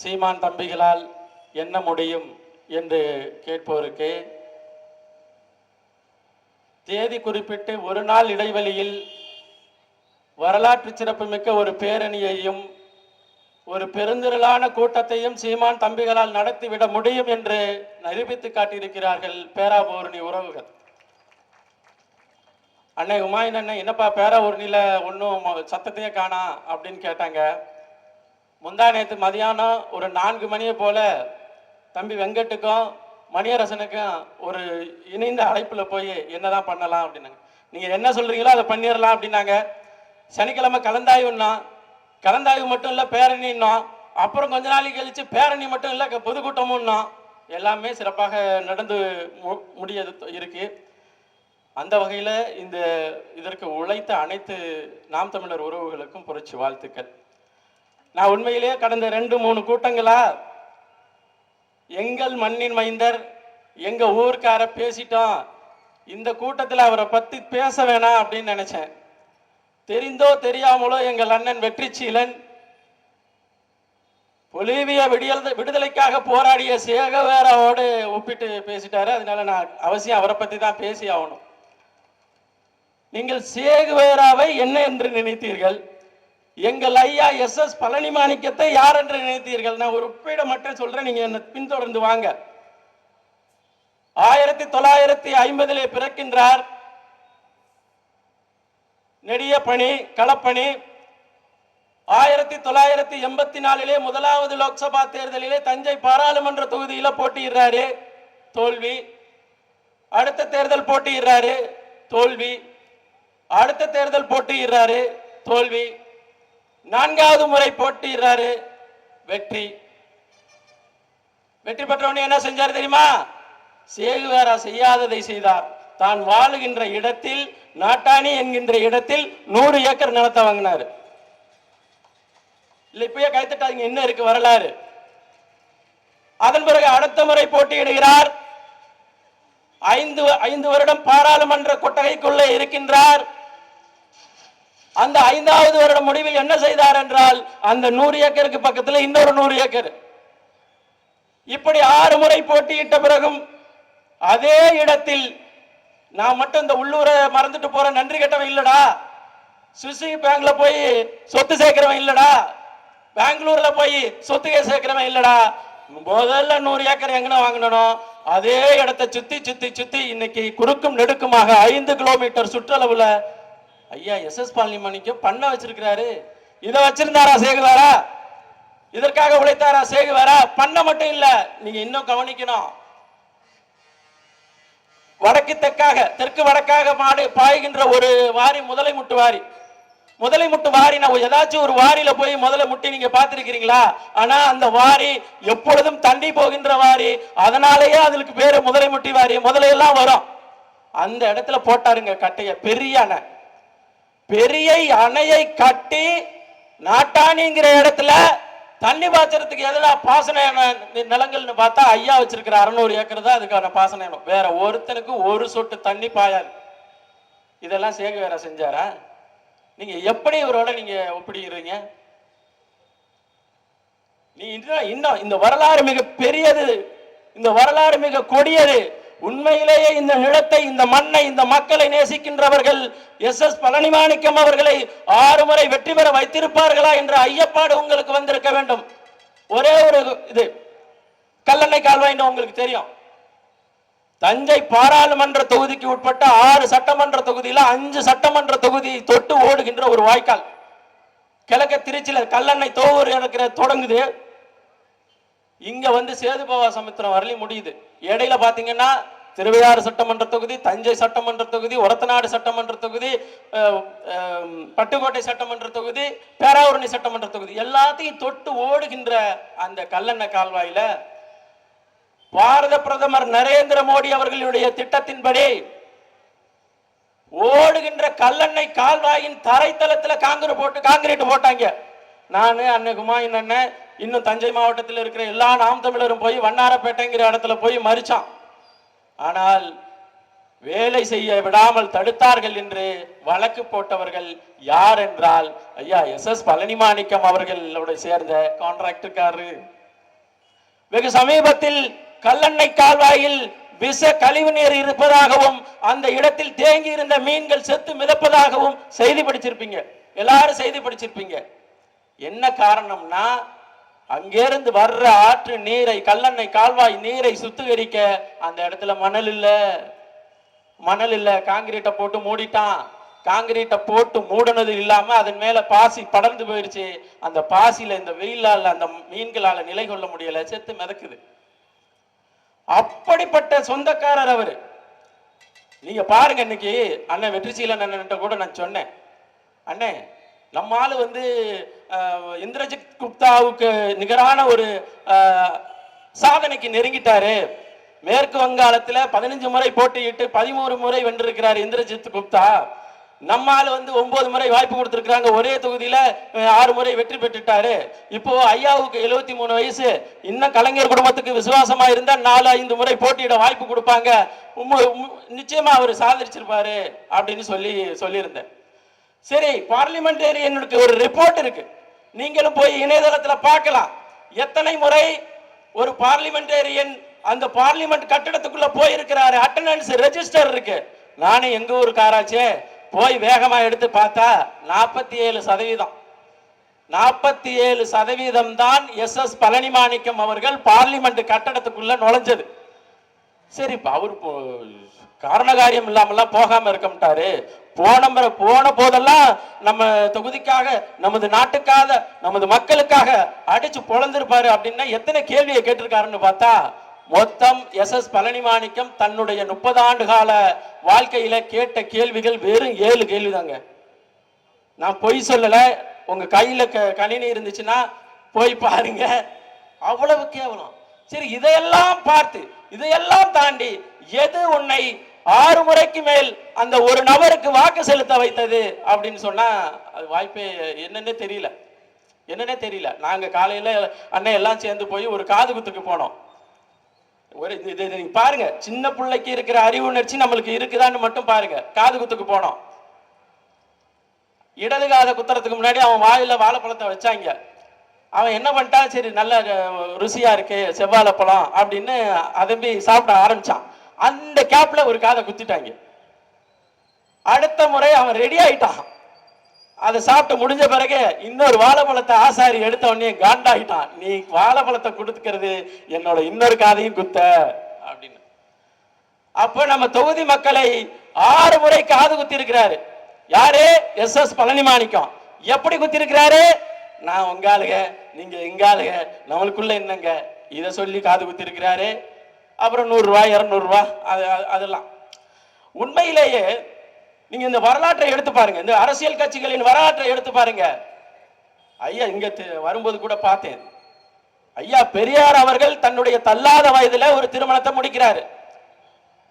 சீமான் தம்பிகளால் என்ன முடியும் என்று கேட்போருக்கு தேதி குறிப்பிட்டு ஒரு நாள் இடைவெளியில் வரலாற்று சிறப்புமிக்க ஒரு பேரணியையும் ஒரு பெருந்திரளான கூட்டத்தையும் சீமான் தம்பிகளால் நடத்திவிட முடியும் என்று நிரூபித்து காட்டியிருக்கிறார்கள் பேராபூரணி உறவுகள். அன்னை உமாயின் அண்ணன் என்னப்பா பேராபூரணியில் ஒன்றும் சத்தத்தையே காணா அப்படின்னு கேட்டாங்க. முந்தா நேற்று மதியானம் ஒரு நான்கு மணியை போல தம்பி வெங்கட்டுக்கும் மணியரசனுக்கும் ஒரு இணைந்த அழைப்பில் போய் என்னதான் பண்ணலாம் அப்படின்னாங்க. நீங்கள் என்ன சொல்கிறீங்களோ அதை பண்ணிடலாம் அப்படின்னாங்க. சனிக்கிழமை கலந்தாய்வுன்னா கலந்தாய்வு மட்டும் இல்லை பேரணின்னா அப்புறம் கொஞ்ச நாளைக்கு கழிச்சு பேரணி மட்டும் இல்லை பொதுக்கூட்டமும்னா எல்லாமே சிறப்பாக நடந்து மு- முடியது இருக்கு. அந்த வகையில் இந்த இதற்கு உழைத்த அனைத்து நாம் தமிழர் உறவுகளுக்கும் புரட்சி வாழ்த்துக்கள். நான் உண்மையிலேயே கடந்த ரெண்டு மூணு கூட்டங்களா எங்கள் மண்ணின் மைந்தர் எங்க ஊருக்கார பேசிட்டோம். இந்த கூட்டத்தில் அவரை பத்தி பேச வேணாம் அப்படின்னு நினைச்சேன். தெரிந்தோ தெரியாமலோ எங்கள் அண்ணன் வெற்றிச்சீலன் பொலிவிய விடியல் விடுதலைக்காக போராடிய சேகவேராவோடு ஒப்பிட்டு பேசிட்டாரு. அதனால நான் அவசியம் அவரை பத்தி தான் பேசி ஆகணும் நீங்கள் சேகுவேராவை என்ன என்று நினைத்தீர்கள்? எங்கள் ஐயா எஸ் எஸ் பழனி மாணிக்கத்தை யார் என்று நினைத்தீர்கள்? நான் ஒரு ஒப்பீடு மட்டும் சொல்றேன் நீங்க என்ன பின்தொடர்ந்து வாங்க. ஆயிரத்தி தொள்ளாயிரத்தி ஐம்பதிலே பிறக்கின்றார் நெடிய பணி களப்பணி. ஆயிரத்தி தொள்ளாயிரத்தி எண்பத்தி நாலிலே முதலாவது லோக்சபா தேர்தலிலே தஞ்சை பாராளுமன்ற தொகுதியில போட்டியிடுறாரு தோல்வி. அடுத்த தேர்தல் போட்டியிடுறாரு தோல்வி. அடுத்த தேர்தல் போட்டியிடுறாரு தோல்வி. நான்காவது முறை போட்டிடுறாரு வெற்றி. வெற்றி பெற்றவனே என்ன செஞ்சார் தெரியுமா? சேகுவேரா செய்யாததை செய்தார். தான் வாழுகின்ற இடத்தில் நாட்டாணி என்கின்ற இடத்தில் நூறு ஏக்கர் நிலத்தை வாங்கினார். இல்லை இப்பயே கைத்தட்டாதீங்க என்ன இருக்கு வரலாறு. அதன் பிறகு அடுத்த முறை போட்டியிடுகிறார். ஐந்து ஐந்து வருடம் பாராளுமன்ற கொட்டகைக்குள்ளே இருக்கின்றார். அந்த ஐந்தாவது வருட முடிவில் என்ன செய்தார் என்றால் அந்த நூறு ஏக்கருக்கு பக்கத்தில் இன்னொரு நூறு ஏக்கர். இப்படி ஆறு முறை போட்டியிட்ட பிறகும் அதே இடத்தில் நான் மட்டும் இந்த உள்ளூரை மறந்துட்டு போற நன்றி கெட்டவன் இல்லடா. சுசி பேங்க்ல போய் சொத்து சேர்க்கிறவன் இல்லடா. பெங்களூர்ல போய் சொத்து சேர்க்கிறவன் இல்லடா. முதல்ல நூறு ஏக்கர் எங்கன வாங்கணும் அதே இடத்தை சுத்தி சுத்தி சுத்தி இன்னைக்கு குறுக்கும் நெடுக்குமாக ஐந்து கிலோமீட்டர் சுற்றளவுல ஐயா எஸ் எஸ் பாலிமணிக்கும் பண்ண வச்சிருக்கிறாரு. இதை வச்சிருந்தாரா சேகுவாரா இதற்காக உழைத்தாரா சேகுவாரா பண்ண மட்டும் இல்ல நீங்க இன்னும் கவனிக்கணும். வடக்கு தெற்காக தெற்கு வடக்காக மாடு பாய்கின்ற ஒரு வாரி முதலை முட்டு வாரி. முதலை முட்டு வாரி நான் ஏதாச்சும் ஒரு வாரியில போய் முதலை முட்டி நீங்க பார்த்திருக்கிறீங்களா? ஆனா அந்த வாரி எப்பொழுதும் தண்ணி போகின்ற வாரி அதனாலேயே அதுக்கு பேரு முதலை முட்டி வாரி முதலையெல்லாம் வரும். அந்த இடத்துல போட்டாருங்க கட்டைய பெரிய அணை. பெரிய அணையை கட்டி நாட்டாணிங்கிற இடத்துல தண்ணி பாய்ச்சறதுக்கு எதிரா பாசன நிலங்கள்னு பார்த்தா ஐயா வச்சிருக்கிற அறநூறு ஏக்கர் தான் அதுக்கான பாசன இடம் வேற ஒருத்தனுக்கு ஒரு சொட்டு தண்ணி பாயாது. இதெல்லாம் சேக வேற செஞ்சாரா? நீங்க எப்படி இவரோட நீங்க ஒப்பிடுகிறீங்க? நீ இன்னும் இன்னும் இந்த வரலாறு மிக பெரியது. இந்த வரலாறு மிக கொடியது. உண்மையிலேயே இந்த நிலத்தை இந்த மண்ணை இந்த மக்களை நேசிக்கின்றவர்கள் எஸ் எஸ் பழனிமாணிக்கம் அவர்களை ஆறு முறை வெற்றி பெற வைத்திருப்பார்களா என்ற ஐயப்பாடு உங்களுக்கு வந்திருக்க வேண்டும். ஒரே ஒரு இது கல்லணை கால்வாய்ன்னு உங்களுக்கு தெரியும். தஞ்சை பாராளுமன்ற தொகுதிக்கு உட்பட்ட ஆறு சட்டமன்ற தொகுதியில அஞ்சு சட்டமன்ற தொகுதி தொட்டு ஓடுகின்ற ஒரு வாய்க்கால். கிழக்க திருச்சியில கல்லணை தோவூர் இருக்கிற தொடங்குது. இங்க வந்து சேதுபாவா சமுத்திரம் வரலையும் முடியுது. இடையில பாத்தீங்கன்னா திருவையாறு சட்டமன்ற தொகுதி தஞ்சை சட்டமன்ற தொகுதி ஒரத்தநாடு சட்டமன்ற தொகுதி பட்டுக்கோட்டை சட்டமன்ற தொகுதி பேராவூரணி சட்டமன்ற தொகுதி. எல்லாத்தையும் தொட்டு ஓடுகின்ற அந்த கல்லணை கால்வாயில பாரத பிரதமர் நரேந்திர மோடி அவர்களுடைய திட்டத்தின்படி ஓடுகின்ற கல்லண்ணை கால்வாயின் தரைத்தளத்தில் காங்கிரீட் போட்டு காங்கிரீட் போட்டாங்க. நான் அண்ணன் குமாயின் அண்ணன் இன்னும் தஞ்சை மாவட்டத்தில் இருக்கிற எல்லா நாம் தமிழரும் போய் வண்ணாரப்பேட்டைங்கிற இடத்துல போய் மறிச்சான். ஆனால் வேலை செய்ய விடாமல் தடுத்தார்கள் என்று வழக்கு போட்டவர்கள் யார் என்றால் ஐயா எஸ். எஸ். பழனிமாணிக்கம் அவர்களோட சேர்ந்த கான்ட்ராக்டர்காரரு வெகு சமீபத்தில் கல்லணை கால்வாயில் விஷ கழிவு நீர் இருப்பதாகவும் அந்த இடத்தில் தேங்கி இருந்த மீன்கள் செத்து மிதப்பதாகவும் செய்தி படிச்சிருப்பீங்க. எல்லாரும் செய்தி படிச்சிருப்பீங்க. என்ன காரணம்னா அங்கிருந்து வர்ற ஆற்று நீரை கல்லணை கால்வாய் நீரை சுத்திகரிக்க அந்த இடத்துல மணல் இல்ல. மணல் இல்ல. காங்கிரீட்டை போட்டு மூடிட்டான். காங்கிரீட்டை போட்டு மூடினது இல்லாம அதன் மேல பாசி படர்ந்து போயிருச்சு. அந்த பாசியில இந்த வெயிலால அந்த மீன்களால நிலை கொள்ள முடியல. செத்து மிதக்குது. அப்படிப்பட்ட சொந்தக்காரர் அவரு. நீங்க பாருங்க இன்னைக்கு அண்ணன் வெற்றிசீலன் அண்ணன்ட்ட கூட நான் சொன்னேன். அண்ணே நம்மால் வந்து இந்திரஜித் குப்தாவுக்கு நிகரான ஒரு சாதனைக்கு நெருங்கிட்டாரு. மேற்கு வங்காளத்தில் பதினஞ்சு முறை போட்டியிட்டு பதிமூணு முறை வென்றிருக்கிறார் இந்திரஜித் குப்தா. நம்மால் வந்து ஒன்பது முறை வாய்ப்பு கொடுத்துருக்குறாங்க. ஒரே தொகுதியில் ஆறு முறை வெற்றி பெற்றுட்டாரு. இப்போ ஐயாவுக்கு எழுபத்தி மூணு வயசு. இன்னும் கலைஞர் குடும்பத்துக்கு விசுவாசமா இருந்தால் நாலு ஐந்து முறை போட்டியிட வாய்ப்பு கொடுப்பாங்க. உம்ம- நிச்சயமா அவர் சாதிச்சிருப்பாரு அப்படின்னு சொல்லி சொல்லியிருந்தேன். சரி பார்லிமெண்டேரியனுக்கு ஒரு ரிப்போர்ட் இருக்கு. நீங்களும் போய் இணையதளத்தில் பார்க்கலாம். எத்தனை முறை ஒரு பார்லிமெண்டேரியன் அந்த பார்லிமெண்ட் கட்டிடத்துக்குள்ள போயிருக்கிறாரு. அட்டண்டன்ஸ் ரெஜிஸ்டர் இருக்கு. நானும் எங்க ஊர் காராச்சே போய் வேகமா எடுத்து பார்த்தா நாற்பத்தி ஏழு சதவீதம். நாற்பத்தி ஏழு சதவீதம் தான் எஸ் எஸ் பழனிமாணிக்கம் அவர்கள் பார்லிமெண்ட் கட்டடத்துக்குள்ள நுழைஞ்சது. சரி இப்போ அவர் போ- இல்லாமல்லாம் இல்லாமலாம் போகாம இருக்கமாட்டாரு போன முறை போன போதெல்லாம் நம்ம தொகுதிக்காக நமது நாட்டுக்காக நமது மக்களுக்காக அடிச்சு பொழந்திருப்பாரு அப்படின்னா எத்தனை கேள்வியை கேட்டிருக்காருன்னு பார்த்தா மொத்தம் எஸ் எஸ் பழனிமாணிக்கம் தன்னுடைய முப்பது ஆண்டு கால வாழ்க்கையில கேட்ட கேள்விகள் வெறும் ஏழு கேள்விதாங்க. நான் பொய் சொல்லல உங்க கையில க- கணினி இருந்துச்சுன்னா போய் பாருங்க. அவ்வளவு கேவலம். சரி இதையெல்லாம் பார்த்து இதையெல்லாம் தாண்டி எது உன்னை ஆறு முறைக்கு மேல் அந்த ஒரு நபருக்கு வாக்கு செலுத்த வைத்தது அப்படின்னு சொன்னா அது வாய்ப்பே என்னன்னே தெரியல. என்னன்னே தெரியல. நாங்க காலையில அண்ணன் எல்லாம் சேர்ந்து போய் ஒரு காது குத்துக்கு போனோம். ஒரு இது- இது நீங்க பாருங்க. சின்ன பிள்ளைக்கு இருக்கிற அறிவு உணர்ச்சி நம்மளுக்கு இருக்குதான்னு மட்டும் பாருங்க. காது குத்துக்கு போனோம். இடது காதை குத்துறதுக்கு முன்னாடி அவன் வாயில வாழைப்பழத்தை வச்சாங்க. அவன் என்ன பண்ணிட்டான் சரி நல்ல ருசியா இருக்கு செவ்வாழைப்பழம் அப்படின்னு அதம்பி சாப்பிட ஆரம்பிச்சான். அந்த கேப்ல ஒரு காதை குத்திட்டாங்க. அடுத்த முறை அவன் ரெடி ஆயிட்டான். அதை சாப்பிட்டு முடிஞ்ச பிறகு இன்னொரு வாழைப்பழத்தை ஆசாரி எடுத்த உடனே காண்டாயிட்டான். நீ வாழைப்பழத்தை கொடுத்துக்கிறது என்னோட இன்னொரு காதையும் குத்த அப்படின்னு. அப்ப நம்ம தொகுதி மக்களை ஆறு முறை காது குத்தி இருக்கிறாரு யாரு? S S Palanimanickam. எப்படி குத்தி இருக்கிறாரு நான் உங்க ஆளுக நீங்க எங்க ஆளுக நம்மளுக்குள்ள என்னங்க? இதை சொல்லி காது குத்தி இருக்கிறாரு அப்புறம் நூறுரூவா இரநூறுவா அது அதெல்லாம். உண்மையிலேயே நீங்க இந்த வரலாற்றை எடுத்து பாருங்க. இந்த அரசியல் கட்சிகளின் வரலாற்றை எடுத்து பாருங்க. ஐயா இங்க வரும்போது கூட பார்த்தேன். ஐயா பெரியார் அவர்கள் தன்னுடைய தள்ளாத வயதுல ஒரு திருமணத்தை முடிக்கிறாரு.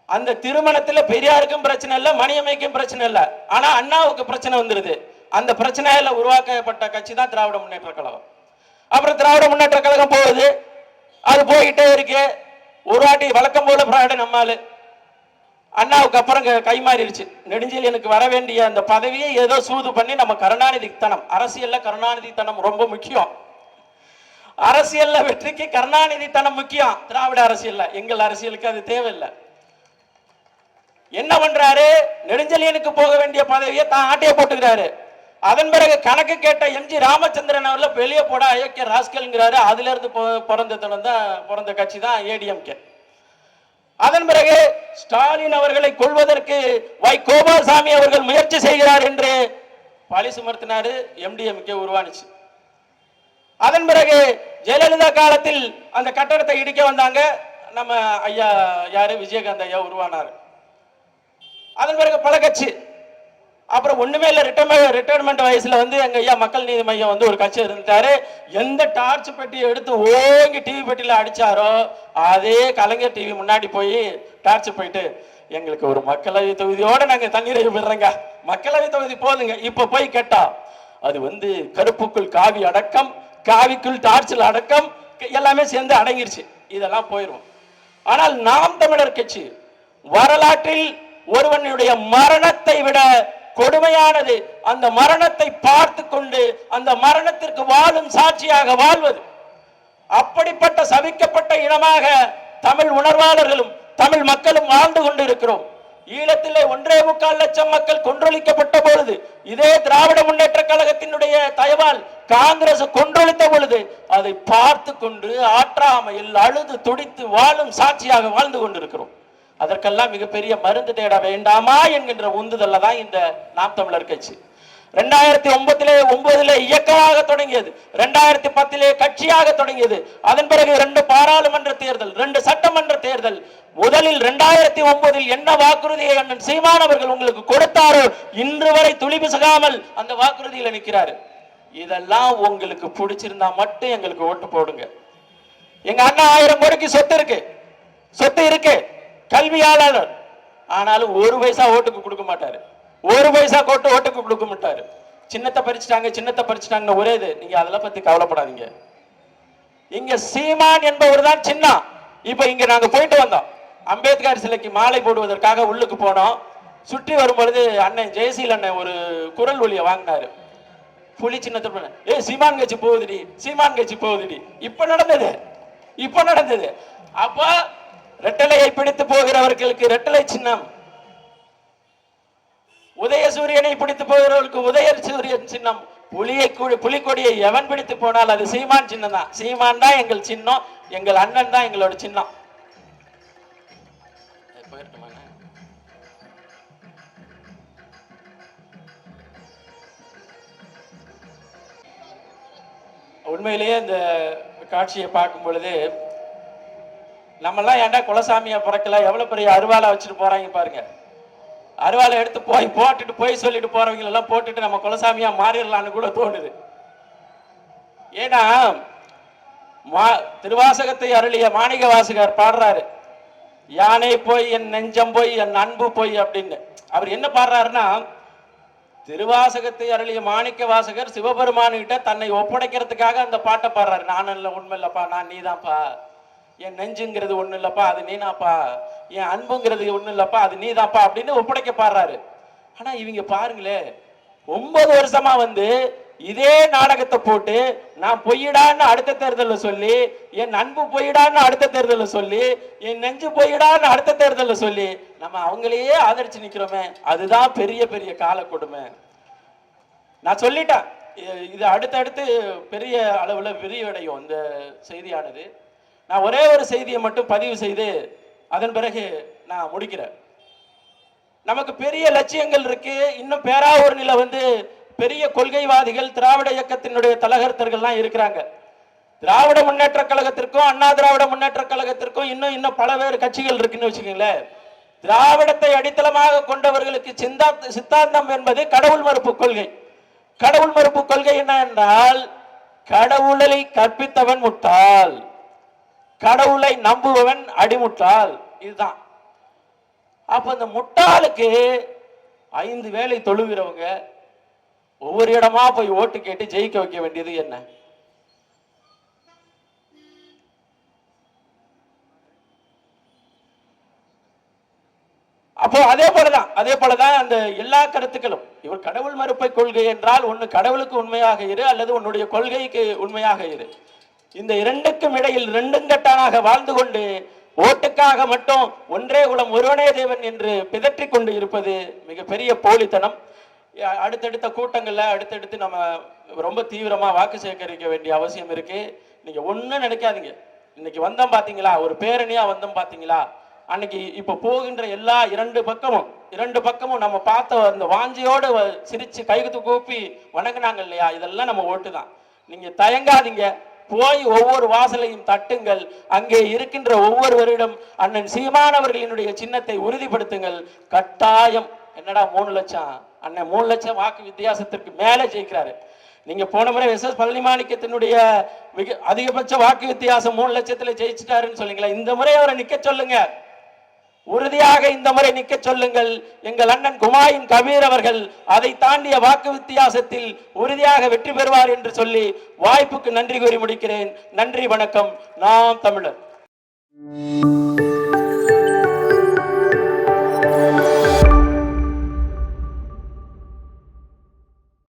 அந்த திருமணத்துல பெரியாருக்கும் பிரச்சனை இல்லை மணியம்மைக்கும் பிரச்சனை இல்லை. ஆனா அண்ணாவுக்கு பிரச்சனை வந்துருது. அந்த பிரச்சனையில உருவாக்கப்பட்ட கட்சி தான் திராவிட முன்னேற்ற கழகம். அப்புறம் திராவிட முன்னேற்ற கழகம் போகுது. அது போயிட்டே இருக்கு. ஒரு வாட்டி வழக்கம் போல பிராடு நம்மால் அண்ணாவுக்கு அப்புறம் க- கை மாறிடுச்சு நெடுஞ்செழியனுக்கு வர வேண்டிய அந்த பதவியை ஏதோ சூது பண்ணி நம்ம கருணாநிதி தனம் அரசியல்ல கருணாநிதி தனம் ரொம்ப முக்கியம். அரசியல்ல வெற்றிக்கு கருணாநிதி தனம் முக்கியம். திராவிட அரசியல்ல. எங்கள் அரசியலுக்கு அது தேவையில்லை. என்ன பண்றாரு? நெடுஞ்செழியனுக்கு போக வேண்டிய பதவியை தான் ஆட்டையை போட்டுக்கிறாரு. அதன் பிறகு கணக்கு கேட்ட எம்ஜி ராமச்சந்திரன் அவர்ல வெளியே போட அயோக்கிய ராஸ்கல்ங்கிறாரு. அதுல இருந்து பிறந்த தனம் தான் பிறந்த கட்சி தான் ஏடிஎம்கே. அதன் பிறகு ஸ்டாலின் அவர்களை கொள்வதற்கு வை. கோபால்சாமி அவர்கள் முயற்சி செய்கிறார் என்று பழி சுமர்த்தினாரு எம்டிஎம்கே உருவானுச்சு. அதன் பிறகு ஜெயலலிதா காலத்தில் அந்த கட்டடத்தை இடிக்க வந்தாங்க. நம்ம ஐயா யாரு? விஜயகாந்த் ஐயா உருவானார். அதன் பிறகு பல கட்சி அப்புறம் ஒண்ணுமே இல்லை ரிட்டைர்மெண்ட் ரிட்டையர்மெண்ட் வயசுல வந்து எங்க ஐயா மக்கள் நீதி மையம் வந்து ஒரு கட்சி இருந்துட்டாரு. எந்த டார்ச் பெட்டியை எடுத்து ஓங்கி டிவி பெட்டியில அடிச்சாரோ அதே கலைஞர் டிவி முன்னாடி போய் டார்ச் போயிட்டு எங்களுக்கு ஒரு மக்களவை தொகுதியோட நாங்க தண்ணீரை விடுறோங்க. மக்களவை தொகுதி போதுங்க. இப்ப போய் கேட்டா அது வந்து கருப்புக்குள் காவி அடக்கம் காவிக்குள் டார்ச்சில் அடக்கம் எல்லாமே சேர்ந்து அடங்கிருச்சு. இதெல்லாம் போயிடும் ஆனால் நாம் தமிழர் கட்சி வரலாற்றில் ஒருவனுடைய மரணத்தை விட கொடுமையானது அந்த மரணத்தை பார்த்து கொண்டு அந்த மரணத்திற்கு வாழும் சாட்சியாக வாழ்வது. அப்படிப்பட்ட சவிக்கப்பட்ட இனமாக தமிழ் உணர்வாளர்களும் தமிழ் மக்களும் வாழ்ந்து கொண்டிருக்கிறோம். ஈழத்திலே ஒன்றே முக்கால் லட்சம் மக்கள் கொன்றொழிக்கப்பட்ட பொழுது இதே திராவிட முன்னேற்ற கழகத்தினுடைய தயவால் காங்கிரஸ் கொன்றொழித்த பொழுது அதை பார்த்து கொண்டு ஆற்றாமையில் அழுது துடித்து வாழும் சாட்சியாக வாழ்ந்து கொண்டிருக்கிறோம். அதற்கெல்லாம் மிகப்பெரிய மருந்து தேட வேண்டாமா என்கின்ற உந்துதல்ல தான் இந்த நாம் தமிழர் கட்சி. ரெண்டாயிரத்தி ஒன்பதிலே ஒன்பதுல இயக்கமாக தொடங்கியது. ரெண்டாயிரத்தி பத்திலே கட்சியாக தொடங்கியது. அதன் பிறகு ரெண்டு பாராளுமன்ற தேர்தல் ரெண்டு சட்டமன்ற தேர்தல். முதலில் ரெண்டாயிரத்தி ஒன்பதில் என்ன வாக்குறுதியை அண்ணன் சீமான் அவர்கள் உங்களுக்கு கொடுத்தாரோ இன்று வரை துளிவு பிசகாமல் அந்த வாக்குறுதியில நிற்கிறாரு. இதெல்லாம் உங்களுக்கு பிடிச்சிருந்தா மட்டும் எங்களுக்கு ஓட்டு போடுங்க. எங்க அண்ணா ஆயிரம் கோடிக்கு சொத்து இருக்கு. சொத்து இருக்கு. கல்வியாளர். ஆனாலும் ஒரு பைசா ஓட்டுக்கு கொடுக்க மாட்டாரு. ஒரு பைசா கோட்டு ஓட்டுக்கு கொடுக்க மாட்டாரு. சின்னத்தை பறிச்சுட்டாங்க சின்னத்தை பறிச்சுட்டாங்கன்னு ஒரே இது. நீங்க அதெல்லாம் பத்தி கவலைப்படாதீங்க. இங்க சீமான் என்பவர் தான் சின்ன. இப்ப இங்க நாங்க போயிட்டு வந்தோம். அம்பேத்கர் சிலைக்கு மாலை போடுவதற்காக உள்ளுக்கு போனோம். சுற்றி வரும்பொழுது அண்ணன் ஜெயசீல் அண்ணன் ஒரு குரல் ஒலியை வாங்கினாரு. புலி சின்னத்தை ஏ சீமான் கட்சி போகுதுடி சீமான் கட்சி போகுதுடி. இப்ப நடந்தது இப்ப நடந்தது. அப்போ ரெட்டலையை பிடித்து போகிறவர்களுக்கு ரெட்டலை சின்னம். உதய சூரியனை பிடித்து போகிறவர்களுக்கு உதய சூரியன் சின்னம். புலியை புலிக்கொடியை எவன் பிடித்து போனால் அது சீமான் சின்னம் தான். சீமான் தான் எங்கள் சின்னம் எங்கள் அண்ணன் தான் எங்களோட சின்னம். உண்மையிலேயே இந்த காட்சியை பார்க்கும் பொழுது நம்மெல்லாம் ஏன்டா குலசாமியை பிறக்கல? எவ்வளவு பெரிய அருவாலை வச்சுட்டு போறாங்க பாருங்க. அருவாளை எடுத்து போய் போட்டுட்டு போய் சொல்லிட்டு போறவங்க எல்லாம் போட்டுட்டு நம்ம குலசாமியா மாறிடலாம்னு கூட தோணுது. ஏன்னா மா திருவாசகத்தை அருளிய மாணிக வாசகர் பாடுறாரு. யானை போய் என் நெஞ்சம் போய் என் அன்பு போய் அப்படின்னு. அவர் என்ன பாடுறாருன்னா திருவாசகத்தை அருளிய மாணிக்க வாசகர் சிவபெருமானுகிட்ட தன்னை ஒப்படைக்கிறதுக்காக அந்த பாட்டை பாடுறாரு. நான் இல்லை உண்மை இல்லைப்பா நான் நீதான்ப்பா. என் நெஞ்சுங்கிறது ஒண்ணு இல்லப்பா அது நீதான்ப்பா என் அன்புங்கிறது ஒண்ணு இல்லப்பா அது நீதான்ப்பா அப்படின்னு ஒப்படைக்க பாடுறாரு. ஆனா இவங்க பாருங்களே ஒன்பது வருஷமா வந்து இதே நாடகத்தை போட்டு நான் பொய்யிடான்னு அடுத்த தேர்தலில் சொல்லி என் அன்பு பொய்யிடான்னு அடுத்த தேர்தலில் சொல்லி என் நெஞ்சு பொய்யிடான்னு அடுத்த தேர்தலில் சொல்லி நம்ம அவங்களையே ஆதரிச்சு நிக்கிறோமே அதுதான் பெரிய பெரிய கால கொடுமை. நான் சொல்லிட்டேன் இது அடுத்தடுத்து பெரிய அளவுல விரிவடையும் இந்த செய்தியானது. நான் ஒரே ஒரு செய்தியை மட்டும் பதிவு செய்து அதன் பிறகு நான் முடிக்கிறேன். நமக்கு பெரிய லட்சியங்கள் இருக்கு. இன்னும் பேராவூர்னில வந்து பெரிய கொள்கைவாதிகள் திராவிட இயக்கத்தினுடைய தலகர்த்தர்கள்லாம் இருக்கிறாங்க. திராவிட முன்னேற்ற கழகத்திற்கும் அண்ணா திராவிட முன்னேற்ற கழகத்திற்கும் இன்னும் இன்னும் பல வேறு கட்சிகள் இருக்குன்னு வச்சுக்கோங்களேன். திராவிடத்தை அடித்தளமாக கொண்டவர்களுக்கு சிந்தா சித்தாந்தம் என்பது கடவுள் மறுப்பு கொள்கை. கடவுள் மறுப்பு கொள்கை என்ன என்றால் கடவுளை கற்பித்தவன் முட்டாள். கடவுளை நம்புபவன் அடிமுட்டாள். இதுதான். அப்ப இந்த முட்டாளுக்கு ஐந்து வேலை தொழுகிறவங்க ஒவ்வொரு இடமா போய் ஓட்டு கேட்டு ஜெயிக்க வைக்க வேண்டியது என்ன? அப்போ அதே போலதான் அதே போலதான் அந்த எல்லா கருத்துக்களும். இவர் கடவுள் மறுப்பை கொள்கை என்றால் ஒன்னு கடவுளுக்கு உண்மையாக இரு அல்லது உன்னுடைய கொள்கைக்கு உண்மையாக இரு. இந்த இரண்டுக்கும் இடையில் ரெண்டும் கட்டானாக வாழ்ந்து கொண்டு ஓட்டுக்காக மட்டும் ஒன்றே குலம் ஒருவனே தேவன் என்று பிதற்றிக் கொண்டு இருப்பது மிகப்பெரிய போலித்தனம். அடுத்தடுத்த கூட்டங்களில் அடுத்தடுத்து நம்ம ரொம்ப தீவிரமாக வாக்கு சேகரிக்க வேண்டிய அவசியம் இருக்கு. நீங்க ஒன்றும் நினைக்காதீங்க. இன்னைக்கு வந்தோம் பார்த்தீங்களா ஒரு பேரணியாக வந்தோம் பார்த்தீங்களா அன்னைக்கு இப்போ போகின்ற எல்லா இரண்டு பக்கமும் இரண்டு பக்கமும் நம்ம பார்த்த அந்த வாஞ்சியோடு வ- கைகுத்து கூப்பி வணங்கினாங்க இல்லையா? இதெல்லாம் நம்ம ஓட்டு தான் நீங்கள் தயங்காதீங்க. போய் ஒவ்வொரு வாசலையும் தட்டுங்கள். அங்கே இருக்கின்ற ஒவ்வொருவரிடம் அண்ணன் சீமானவர்களினுடைய சின்னத்தை உறுதிப்படுத்துங்கள். கட்டாயம். என்னடா மூணு லட்சம்? அண்ணன் மூணு லட்சம் வாக்கு வித்தியாசத்திற்கு மேலே ஜெயிக்கிறாரு. நீங்க போன முறை எஸ் எஸ் பழனிமாணிக்கத்தினுடைய மிக அதிகபட்ச வாக்கு வித்தியாசம் மூணு லட்சத்துல ஜெயிச்சிட்டாருன்னு சொல்லுங்களேன் இந்த முறை அவரை நிக்க சொல்லுங்க. உறுதியாக இந்த முறை நிக்க சொல்லுங்கள். எங்கள் அண்ணன் குமாயின் கபீர் அவர்கள் அதை தாண்டிய வாக்கு வித்தியாசத்தில் உறுதியாக வெற்றி பெறுவார் என்று சொல்லி வாய்ப்புக்கு நன்றி கூறி முடிக்கிறேன். நன்றி வணக்கம். நாம் தமிழர்.